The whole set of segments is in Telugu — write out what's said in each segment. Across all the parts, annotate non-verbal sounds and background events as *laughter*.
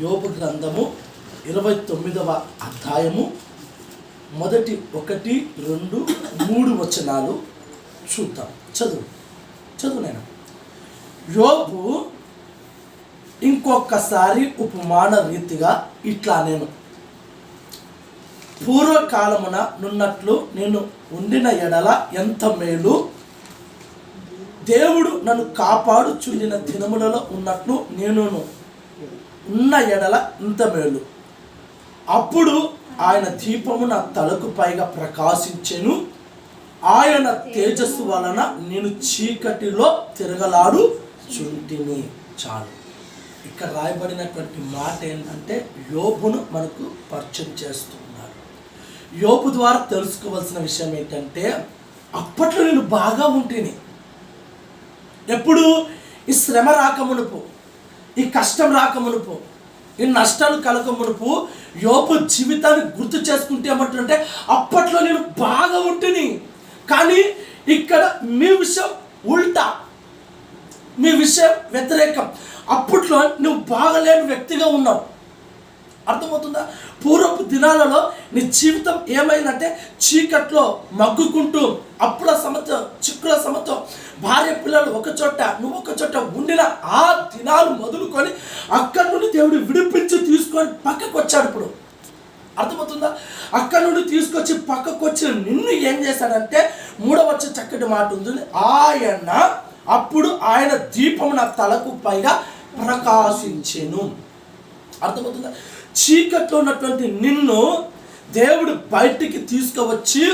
యోపు గ్రంథము ఇరవై తొమ్మిదవ అధ్యాయము మొదటి ఒకటి రెండు మూడు వచనాలు చూద్దాం. చదువు. చదువు నేను. యోపు ఇంకొకసారి ఉపమాన రీతిగా ఇట్లా నేను. పూర్వకాలమున నున్నట్లు నేను ఉండిన ఎడల ఎంత మేలు? దేవుడు నన్ను కాపాడు చుండిన దినములలో ఉన్నట్లు నేను ఉన్న ఎడల ఇంత మేలు. అప్పుడు ఆయన దీపము నా తలకు పైగా ప్రకాశించెను. ఆయన తేజస్సు వలన నేను చీకటిలో తిరగలాడు చుంటిని. చాలు. ఇక్కడ రాయబడినటువంటి మాట ఏంటంటే యోబును మనకు పరిచయం చేస్తున్నారు. యోబు ద్వారా తెలుసుకోవాల్సిన విషయం ఏంటంటే అప్పట్లో నేను బాగా ఉంటేనే ఎప్పుడు ఈ శ్రమ రాకమునుపు ఈ కష్టం రాకమునుపు ఈ నష్టాలు కలకమునుపు యోపు జీవితాన్ని గుర్తు చేసుకుంటే ఏమంటుంటే అప్పట్లో నేను బాగా ఉంటుని. కానీ ఇక్కడ మీ విషయం ఉల్టా. మీ విషయం వ్యతిరేకం. అప్పట్లో నువ్వు బాగలేని వ్యక్తిగా ఉన్నావు. అర్థమవుతుందా? పూర్వపు దినాలలో నీ జీవితం ఏమైందంటే చీకట్లో మగ్గుకుంటూ అప్పుల సమతో చిక్కుల సమతో భార్య పిల్లలు ఒక చోట నువ్వు ఒక చోట ఉండిన ఆ దినాలు మొదలుకొని అక్కడి నుండి దేవుడు విడిపించి తీసుకొని పక్కకు వచ్చాడు ఇప్పుడు. అర్థమవుతుందా? అక్కడి నుండి తీసుకొచ్చి పక్కకు వచ్చిన నిన్ను ఏం చేశాడంటే మూడవచ్చే చక్కటి మాట ఉంది. ఆయన అప్పుడు ఆయన దీపం నా తలకు పైగా ప్రకాశించెను. అర్థమవుతుందా? చీకట్లో ఉన్నటువంటి నిన్ను దేవుడు బయటికి తీసుకువచ్చి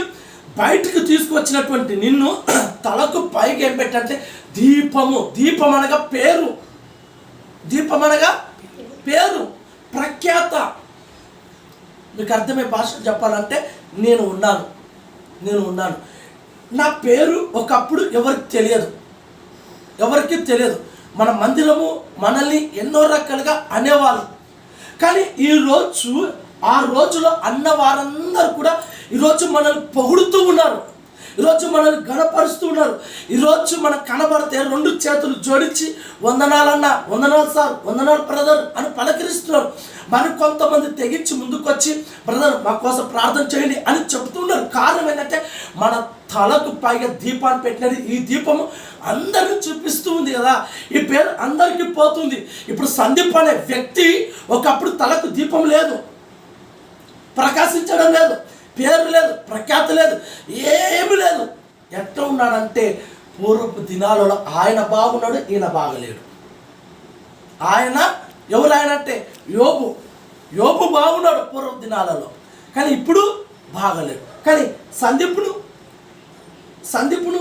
బయటికి తీసుకువచ్చినటువంటి నిన్ను *clears throat* తలకు పైకి ఏం పెట్టంటే దీపము. దీపం అనగా పేరు. దీపం అనగా పేరు. ప్రఖ్యాత. మీకు అర్థమయ్యే భాష చెప్పాలంటే నేను ఉన్నాను. నేను ఉన్నాను. నా పేరు ఒకప్పుడు ఎవరికి తెలియదు. ఎవరికి తెలియదు. మన మందిరము మనల్ని ఎన్నో రకాలుగా అనేవాళ్ళు. కానీ ఈరోజు ఆ రోజులో అన్న వారందరూ కూడా ఈరోజు మనల్ని పొగుడుతూ ఉన్నారు. ఈరోజు మనల్ని గణపరుస్తున్నారు ఈరోజు మనకు కనబడితే రెండు చేతులు జోడించి వందనాలన్న వందనాలు సార్ వందనాలు బ్రదర్ అని పలకరిస్తున్నారు. మరి కొంతమంది తెగించి ముందుకొచ్చి బ్రదర్ మా కోసం ప్రార్థన చేయండి అని చెప్తున్నారు కారణం ఏంటంటే మన తలకు పైగా దీపాన్ని పెట్టినది ఈ దీపము అందరికీ చూపిస్తూ ఉంది కదా. ఈ పేరు అందరికీ పోతుంది. ఇప్పుడు సందీప్ అనే వ్యక్తి ఒకప్పుడు తలకు దీపం లేదు. ప్రకాశించడం లేదు. పేరు లేదు ప్రఖ్యాతి లేదు ఏమీ లేదు. ఎట్లా ఉన్నాడంటే పూర్వపు దినాలలో ఆయన బాగున్నాడు ఈయన బాగలేడు. ఆయన ఎవరు ఆయన అంటే? యోబు. యోబు బాగున్నాడు పూర్వ దినాలలో కానీ ఇప్పుడు బాగలేడు. కానీ సందీపును సందీపును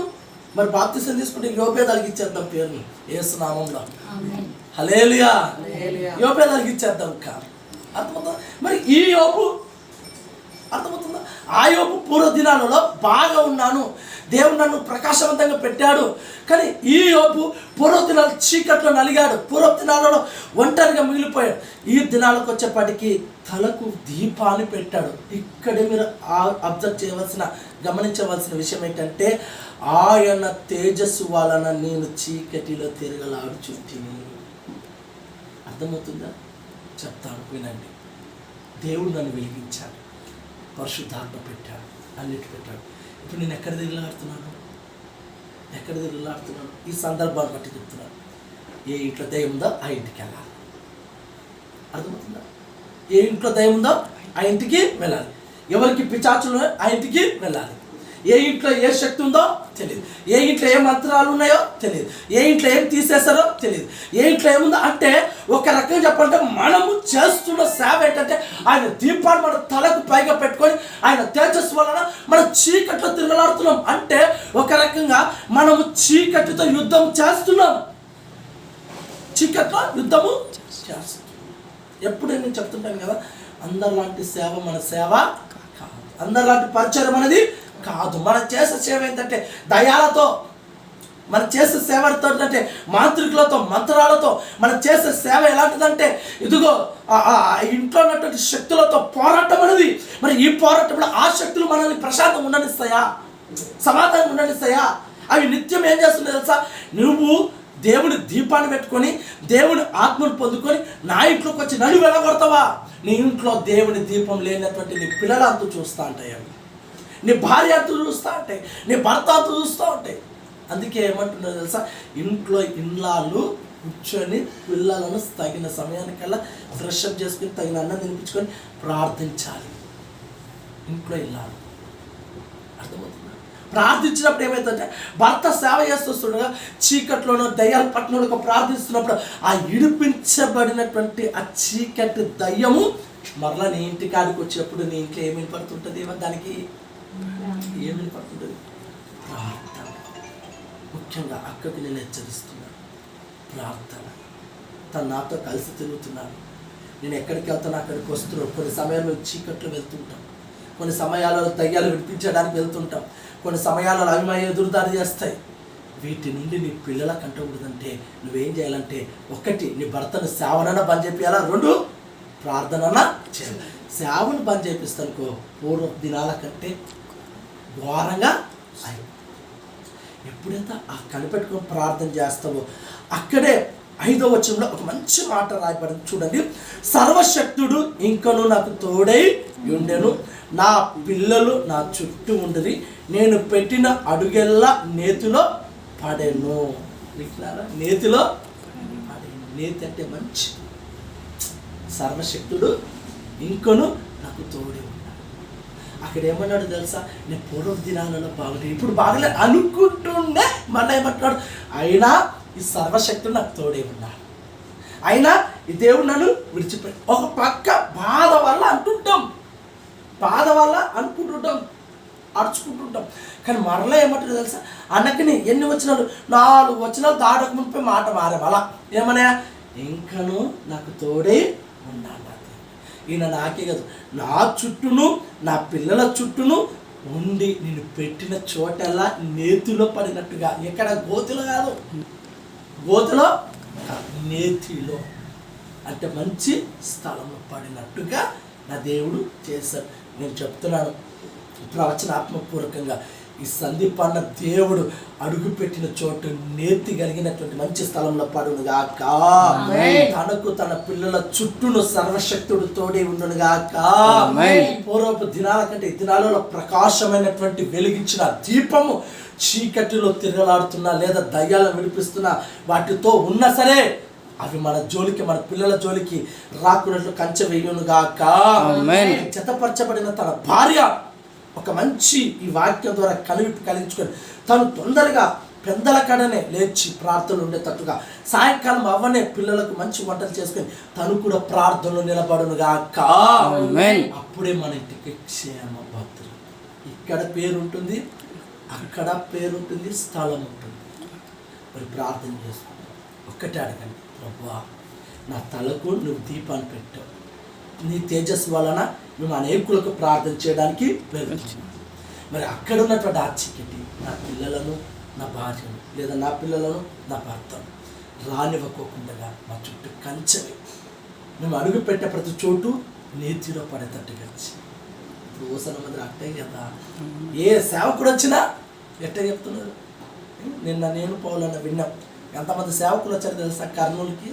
మరి బాప్తిసం తీసుకుంటే యోపే తలిగిచ్చేద్దాం పేరుని. ఏసునామంలో. హలేలుయా యోపే తలిగిచ్చేద్దాం కా. అర్థమవుతుందా? మరి ఈ యోపు అర్థమవుతుందా? ఆ యోపు పూర్వ దినాలలో బాగా ఉన్నాను. దేవుడు నన్ను ప్రకాశవంతంగా పెట్టాడు. కానీ ఈ యోపు పూర్వ దినాలు చీకట్లో నలిగాడు. పూర్వ దినాలలో ఒంటరిగా మిగిలిపోయాడు. ఈ దినాలకు వచ్చేప్పటికి తలకు దీపాన్ని పెట్టాడు. ఇక్కడే మీరు అబ్జర్వ్ చేయవలసిన గమనించవలసిన విషయం ఏంటంటే ఆయన తేజస్సు వలన నేను చీకటిలో తిరగలాడుచుంటిని. అర్థమవుతుందా? చెప్తాను వినండి. దేవుడు నన్ను వెలిగించాడు. పరిశుద్ధాత్మ పెట్టాడు అన్నిటి పెట్టాడు. ఇప్పుడు నేను ఎక్కడ దిగులాడుతున్నాను ఎక్కడ దిగులాడుతున్నాను ఈ సందర్భాన్ని బట్టి చెప్తున్నాను ఏ ఇంట్లో దయ ఉందో? ఆ ఇంటికి వెళ్ళాలి. అర్థమవుతుందా? ఏ ఇంట్లో దయ ఉందో? ఆ ఇంటికి వెళ్ళాలి. ఎవరికి పిచాచులు ఆ ఇంటికి వెళ్ళాలి. ఏ ఇంట్లో ఏ శక్తి ఉందో తెలియదు ఏ ఇంట్లో ఏ మంత్రాలు ఉన్నాయో తెలియదు ఏ ఇంట్లో ఏం తీసేస్తారో తెలియదు ఏ ఇంట్లో ఏముందో అంటే ఒక రకంగా చెప్పాలంటే మనము చేస్తున్న సేవ ఏంటంటే ఆయన దీపాన్ని మన తలకు పైగా పెట్టుకొని ఆయన తేజస్సు వలన మనం చీకట్లో తిరగలాడుతున్నాం. అంటే ఒక రకంగా మనము చీకటితో యుద్ధం చేస్తున్నాం. చీకట్లో యుద్ధము చేస్తున్నాం. ఎప్పుడు నేను చెప్తుంటాను కదా అందరిలాంటి సేవ మన సేవ అందరిలాంటి పరిచయం అనేది కాదు. మనం చేసే సేవ ఏంటంటే దయాలతో మనం చేసే సేవతో అంటే మాంత్రికులతో మంత్రాలతో. మనం చేసే సేవ ఎలాంటిదంటే ఇదిగో ఆ ఆ ఇంట్లో ఉన్నటువంటి శక్తులతో పోరాటం అనేది. మరి ఈ పోరాటంలో ఆ శక్తులు మనల్ని ప్రశాంతం ఉండనిస్తాయా? సమాధానం ఉండనిస్తాయా? అవి నిత్యం ఏం చేస్తున్నాయి తెలుసా? నువ్వు దేవుని దీపాన్ని పెట్టుకొని దేవుని ఆత్మను పొందుకొని నా ఇంట్లోకి వచ్చి నన్ను వెళ్ళగొడతావా? నీ ఇంట్లో దేవుని దీపం లేనటువంటి నీ పిల్లలంతా చూస్తా అంటాయి అవి నీ భార్య అంతూ చూస్తూ ఉంటాయి నీ భర్త అంతూ చూస్తూ ఉంటాయి అందుకే ఏమంటున్నారు తెలుసా? ఇంట్లో ఇన్లాళ్ళు కూర్చొని పిల్లలను తగిన సమయానికల్లా ఫ్రెష్ అప్ చేసుకుని తగిన అన్నం తినిపించుకొని ప్రార్థించాలి. ఇంట్లో ఇల్లాలు. అర్థమవుతుందా? ప్రార్థించినప్పుడు ఏమవుతుందంటే భర్త సేవ చేస్తుండగా చీకట్లోనో దయ్యాల పట్టణంలో ప్రార్థిస్తున్నప్పుడు ఆ ఇడిపించబడినటువంటి ఆ చీకటి దయ్యము మరలా నీ ఇంటి కాడికి వచ్చినప్పుడు నీ ఇంట్లో ఏమేమి పడుతుంటుంది? దానికి ఏమని పడుతుంది ప్రార్థన. ముఖ్యంగా అక్కకి నేను హెచ్చరిస్తున్నాను ప్రార్థన. తను నాతో కలిసి తిరుగుతున్నాను నేను ఎక్కడికి వెళ్తాను అక్కడికి వస్తున్నాను కొన్ని సమయాల్లో చీకట్లో వెళ్తుంటాం. కొన్ని సమయాలలో దయ్యాలు విడిపించడానికి వెళ్తుంటాం. కొన్ని సమయాలలో అవి మా ఎదురుదారి చేస్తాయి. వీటి నుండి నీ పిల్లలకు అంటకూడదంటే నువ్వేం చేయాలంటే ఒకటి నీ భర్తను సేవనన బంద్ చేయాలా రెండు ప్రార్థనన చేయాలి. సేవను బంద్ చేపిస్తానుకో పూర్వ దినాల కంటే ఘోరంగా అయి ఎప్పుడైతే ఆ కనిపెట్టుకొని ప్రార్థన చేస్తావో అక్కడే ఐదో వచనంలో ఒక మంచి మాట రాయబడింది. చూడండి సర్వశక్తుడు ఇంకను నాకు తోడై ఉండెను. నా పిల్లలు నా చుట్టూ ఉండది నేను పెట్టిన అడుగెల్లా నేతిలో పడెను. వింటున్నారా? నేతిలో పడెను. నేతి అంటే మంచి. సర్వశక్తుడు ఇంకను నాకు తోడే అక్కడ ఏమన్నాడు తెలుసా? నేను పూర్వ దినాలలో బాగుంటే ఇప్పుడు బాగలే అనుకుంటుండే మళ్ళీ ఏమంటున్నాడు? అయినా ఈ సర్వశక్తుడు నాకు తోడే ఉన్నాడు. అయినా ఈ దేవుడు నన్ను విడిచిపెట్టి ఒక పక్క బాధ వల్ల అంటుంటాం. బాధ వల్ల అనుకుంటుంటాం. అడుచుకుంటుంటాం కానీ మరలా ఏమంటారు తెలుసా? అన్నకిని ఎన్ని వచ్చినాలు నాలుగు వచ్చినాలు దాడక మునిపై మాట మారే. అలా. ఏమన్నా ఇంకను నాకు తోడే ఉన్నాడు? ఈయన నాకే కాదు. నా చుట్టూను నా పిల్లల చుట్టూను ఉండి నేను పెట్టిన చోటల్లా నేతిలో పడినట్టుగా. ఎక్కడ? గోతిలో కాదు. గోతిలో నేతిలో. అంటే మంచి స్థలంలో పడినట్టుగా నా దేవుడు చేశాడు. నేను చెప్తున్నాను. ప్రవచనాత్మపూర్వకంగా ఈ సందీపాన్న దేవుడు అడుగుపెట్టిన చోటు నేతి కలిగినటువంటి మంచి స్థలంలో పడును గాక. తనకు తన పిల్లల చుట్టూను సర్వశక్తుడు తోడే ఉండును గాక. పూర్వపు దినాల కంటే ఈ దినాలలో ప్రకాశమైనటువంటి వెలిగించిన దీపము చీకటిలో తిరగలాడుతున్నా లేదా దయ్యాలను విడిపిస్తున్నా వాటితో ఉన్నా సరే అవి మన జోలికి మన పిల్లల జోలికి రాకున్నట్లు కంచె వేయును గాక ఆమేన్. జతపరచబడిన తన భార్య ఒక మంచి ఈ వాక్యం ద్వారా కలిపి కలిగించుకొని తను తొందరగా పెద్దల కడనే లేచి ప్రార్థనలు ఉండేటట్టుగా సాయంకాలం అవ్వనే పిల్లలకు మంచి వంటలు చేసుకొని తను కూడా ప్రార్థనలు నిలబడును గాక. అప్పుడే మన ఇంటికి క్షేమ భద్రులు ఇక్కడ పేరు ఉంటుంది అక్కడ పేరు ఉంటుంది స్థలం ఉంటుంది. మరి ప్రార్థన చేసుకుంటాం ఒక్కటే అడగండి ప్రభువా నా తలకు నువ్వు దీపాన్ని పెట్టావు. నీ తేజస్సు వలన మేము అనేకులకు ప్రార్థన చేయడానికి వెళ్తున్నాం మరి అక్కడ ఉన్నటువంటి ఆ చీకటి నా పిల్లలను నా భార్యను లేదా నా పిల్లలను నా భర్తను రానివ్వకోకుండా మా చుట్టూ కంచెని మేము అడుగు పెట్టే ప్రతి చోటు నీతిలో పడేటట్టుగా ఇప్పుడు ఓసన మంది అట్టే కదా. ఏ సేవకుడు వచ్చినా ఎట్టే చెప్తున్నారు? నిన్న నేను పౌలన్న విన్నాం. ఎంతమంది సేవకులు వచ్చారు తెలుసా కర్నూలుకి?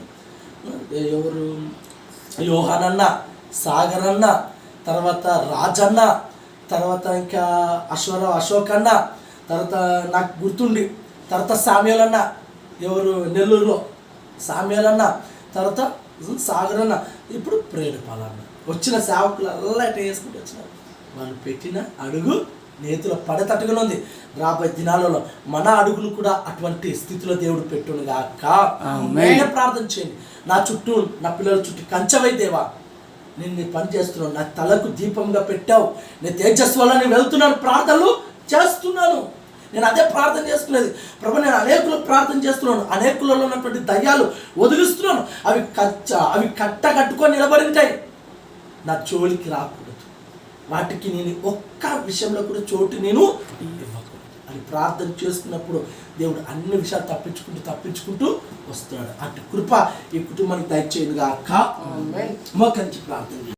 ఎవరు? యోహానన్న. సాగర్ అన్న తర్వాత రాజన్న తర్వాత ఇంకా అశ్వరావు అశోక్ అన్న తర్వాత నాకు గుర్తుండి తర్వాత సామ్యాల్ అన్న ఎవరు నెల్లూరులో? సామ్యాల్ అన్న తర్వాత సాగర్ అన్న ఇప్పుడు ప్రేణపాలన్న వచ్చిన సేవకులు ఎట్ట వేసుకుంటూ వచ్చినారు. వాళ్ళు పెట్టిన అడుగు నేతిలో పడేటట్టుగానే ఉంది రాబోయే దినాలలో మన అడుగును కూడా అటువంటి స్థితిలో దేవుడు పెట్టును గాక ప్రార్థన చేయండి. నా చుట్టూ నా పిల్లల చుట్టూ కంచవై దేవా నేను నీ పని చేస్తున్నాను. నా తలకు దీపంగా పెట్టావు. నేను తేజస్సు వల్ల నేను వెళ్తున్నాను. ప్రార్థనలు చేస్తున్నాను. నేను అదే ప్రార్థన చేస్తున్నది ప్రభు నేను అనేకులకు ప్రార్థన చేస్తున్నాను. అనేకులలో ఉన్నటువంటి దయ్యాలు వదిలిస్తున్నాను అవి కచ్చ అవి కట్ట కట్టుకొని నిలబడి ఉంటాయి నా జోలికి రాకూడదు. వాటికి నేను ఒక్క విషయంలో కూడా చోటు నేను ఇవ్వకూడదు అని ప్రార్థన చేసుకున్నప్పుడు దేవుడు అన్ని విషయాలు తప్పించుకుంటూ తప్పించుకుంటూ వస్తున్నాడు అటు కృప ఈ కుటుంబానికి దయచేయనుగా అక్క మోకరించి ప్రార్థన.